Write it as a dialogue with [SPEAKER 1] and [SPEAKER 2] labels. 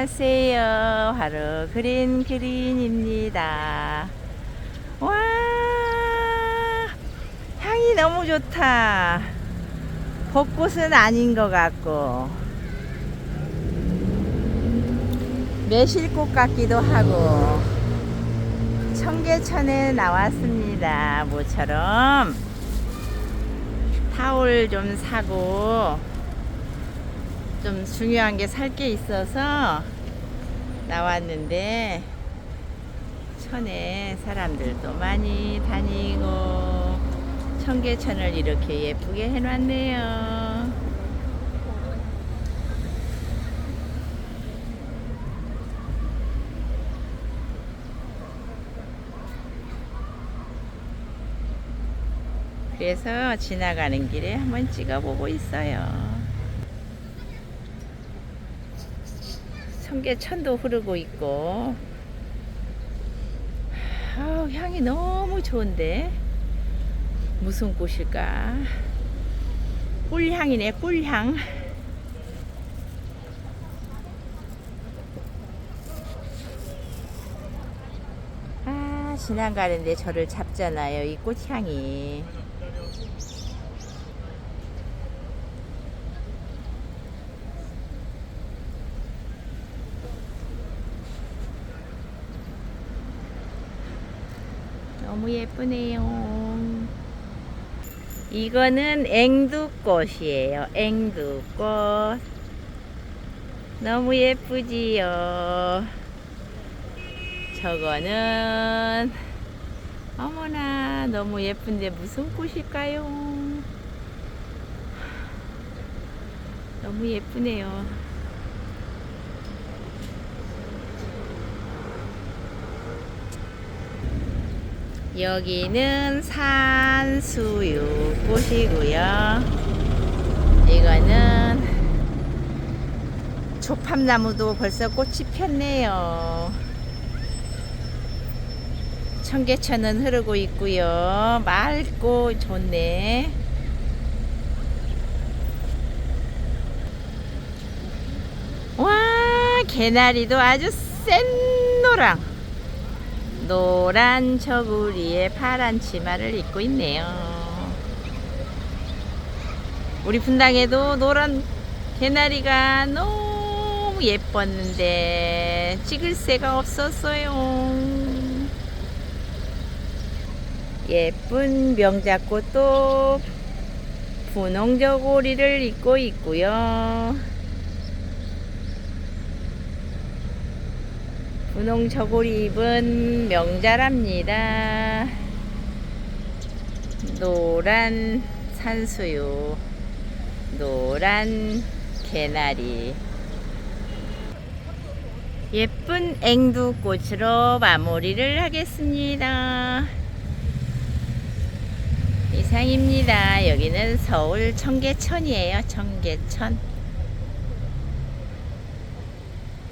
[SPEAKER 1] 안녕하세요. 바로 그린 그린입니다. 와, 향이 너무 좋다. 벚꽃은 아닌 것 같고, 매실꽃 같기도 하고, 청계천에 나왔습니다. 모처럼 타올 좀 사고, 좀 중요한 게 살 게 있어서 나왔는데 천에 사람들도 많이 다니고 청계천을 이렇게 예쁘게 해놨네요. 그래서 지나가는 길에 한번 찍어보고 있어요. 청계천도 흐르고 있고. 아우, 향이 너무 좋은데? 무슨 꽃일까? 꿀향이네 꿀향. 아 지나가는데 저를 잡잖아요 이 꽃향이 너무 예쁘네요. 이거는 앵두꽃이에요. 앵두꽃. 너무 예쁘지요. 저거는 어머나 너무 예쁜데 무슨 꽃일까요? 너무 예쁘네요. 여기는 산수유 꽃이고요. 이거는 조팝나무도 벌써 꽃이 폈네요. 청계천은 흐르고 있고요. 맑고 좋네. 와, 개나리도 아주 센 노랑. 노란 저고리에 파란 치마를 입고 있네요. 우리 분당에도 노란 개나리가 너무 예뻤는데 찍을 새가 없었어요. 예쁜 명자꽃도 분홍 저고리를 입고 있고요. 분홍 저고리 입은 명자랍니다. 노란 산수유, 노란 개나리. 예쁜 앵두꽃으로 마무리를 하겠습니다. 이상입니다. 여기는 서울 청계천이에요. 청계천.